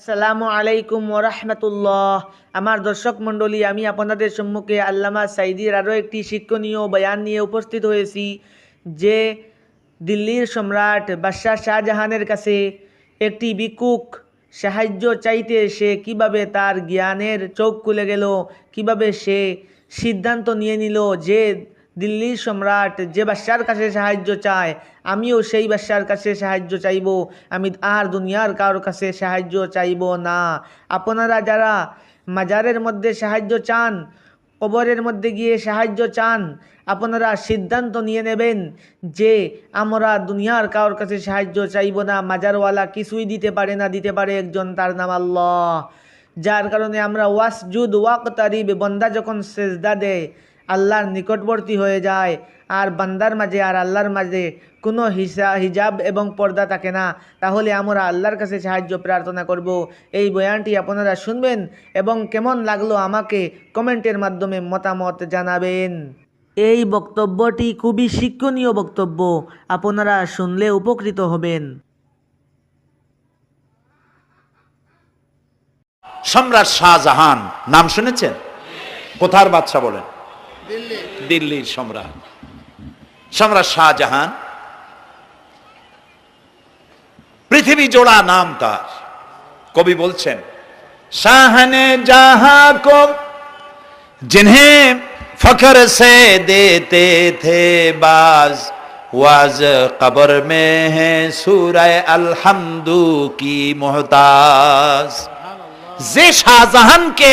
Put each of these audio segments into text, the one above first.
আসসালামু আলাইকুম ওরহমতুল্লাহ আমার দর্শক মণ্ডলী, আমি আপনাদের সম্মুখে আল্লামা সাইদির আরও একটি শিক্ষণীয় বয়ান নিয়ে উপস্থিত হয়েছি, যে দিল্লির সম্রাট বাদশাহ শাহজাহানের কাছে একটি ভিক্ষুক সাহায্য চাইতে সে কীভাবে তার জ্ঞানের চোখ খুলে গেল, কীভাবে সে সিদ্ধান্ত নিয়ে নিল যে দিল্লির সম্রাট যে বাদশার কাছে সাহায্য চায়, আমিও সেই বাদশার কাছে সাহায্য চাইব। আমি আর দুনিয়ার কারোর কাছে সাহায্য চাইব না। আপনারা যারা মাজারের মধ্যে সাহায্য চান, কবরের মধ্যে গিয়ে সাহায্য চান, আপনারা সিদ্ধান্ত নিয়ে নেবেন যে আমরা দুনিয়ার কারোর কাছে সাহায্য চাইব না। মাজারওয়ালা কিছুই দিতে পারে না, দিতে পারে একজন, তার নাম আল্লাহ। যার কারণে আমরা ওয়াসজুদ ওয়াক তারিব বন্দা যখন সেজদা দেয় আল্লাহর নিকটবর্তী হয়ে যায়। আর বান্দার মাঝে আর আল্লাহর মাঝে কোনো হিসা, হিজাব এবং পর্দা থাকে না। তাহলে আমরা আল্লাহর কাছে সাহায্য প্রার্থনা করব। এই বয়ানটি আপনারা শুনবেন এবং কেমন লাগল আমাকে কমেন্টের মাধ্যমে মতামত জানাবেন। এই বক্তব্যটি খুবই শিক্ষণীয় বক্তব্য। আপনারা শুনলে উপকৃত হবেন। সম্রাট শাহজাহান, নাম শুনেছেন? কোথার বাদশা বলেন? দিল্লির সম্রাট। সম্রাট শাহজাহান। পৃথিবী জোড়া নাম তার। কবি বলছেন, শাহনে জাহা কো জিনহে ফখর সে দেতে থে বাজ, ওয়াজ কবর মে হে سورہ আলহামদু কি محتاج যে شاہ কে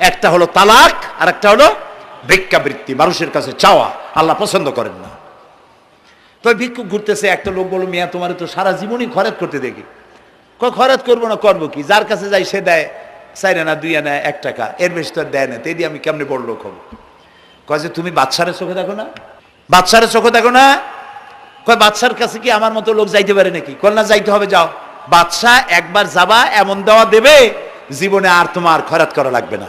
একটা হলো তালাক আর একটা হলো ভিক্ষাবৃত্তি, মানুষের কাছে চাওয়া। আল্লাহ পছন্দ করেন না। তো ভিক্ষুক ঘুরতেছে, একটা লোক বলো মিয়া, তোমার তো সারা জীবনই খরচ করতে দেখি। কয় খরচ করব না, করব কি? যার কাছে যাই সে দেয়, চাইরে না দুই আনা এক টাকা। এর বেশি তো দেয় না, তো এই দিয়ে আমি কেমনে বড় লোক হব? কয় যে, তুমি বাচ্চারে চোখে দেখো না? বাচ্চারে চোখে দেখো না? কয় বাচ্চার কাছে কি আমার মতো লোক যাইতে পারে নাকি? না, যাইতে হবে, যাও। বাচ্চা একবার যাবা, এমন দেওয়া দেবে, জীবনে আর তোমার খরাত করা লাগবে না।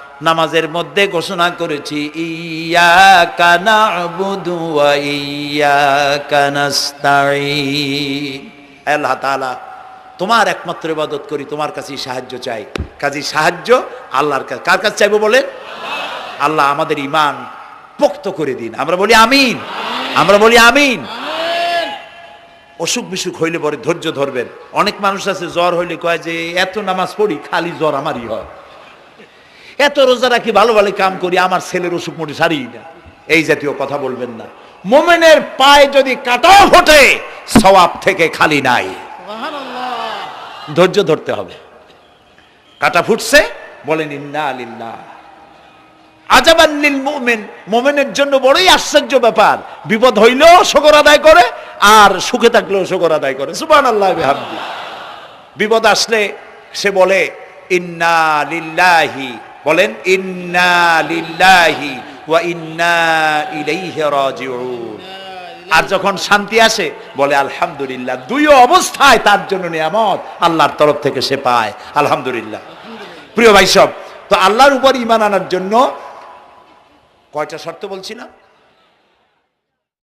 নামাজের মধ্যে ঘোষণা করেছি ইয়া কানা বুধু ইয়া আল্লাহ তাআলা, তোমার একমাত্র ইবাদত করি, তোমার কাছেই সাহায্য চাই। কাজী সাহায্য আল্লাহর কাছে। কার কাছে চাইব বলে আল্লাহ আমাদের ইমান পোক্ত করে দিন। আমরা বলি আমিন। আমরা বলি আমিন। অসুখ বিসুখ হইলে পরে ধৈর্য ধরবেন। অনেক মানুষ আছে, জ্বর হইলে কয় যে, এত নামাজ পড়ি, খালি জ্বর আমারই হয়। এত রোজা রাখি ভালো ভালো কাম করি আমার ছেলের অসুখ মোটে সারি না। এই জাতীয় কথা বলবেন না। মোমেনের পায়ে যদি কাটাও ফোটে সওয়াব থেকে খালি নাই। ধৈর্য ধরতে হবে। কাটা ফুটছে বলেন ইন্না আলিল্লাহ আজাবান্নিল মুমিন। মুমিনের জন্য বড়ই আশ্চর্য ব্যাপার। বিপদ হইলেও শকর আদায় করে আর সুখে থাকলেও শকর আদায় করে। সুবহানাল্লাহ বিহামদি। বিপদ আসলে সে বলে ইন্না লিল্লাহি বলেন, ইন্না লিল্লাহি ওয়া ইন্না ইলাইহি রাজিউন। আর যখন শান্তি আসে, বলে, আলহামদুলিল্লাহ। দুই অবস্থায় তার জন্য নিয়ামত আল্লাহর তরফ থেকে সে পায়। আলহামদুলিল্লাহ। প্রিয় ভাই সব, তো আল্লাহর উপর ইমান আনার জন্য কয়টা শর্ত বলছিলাম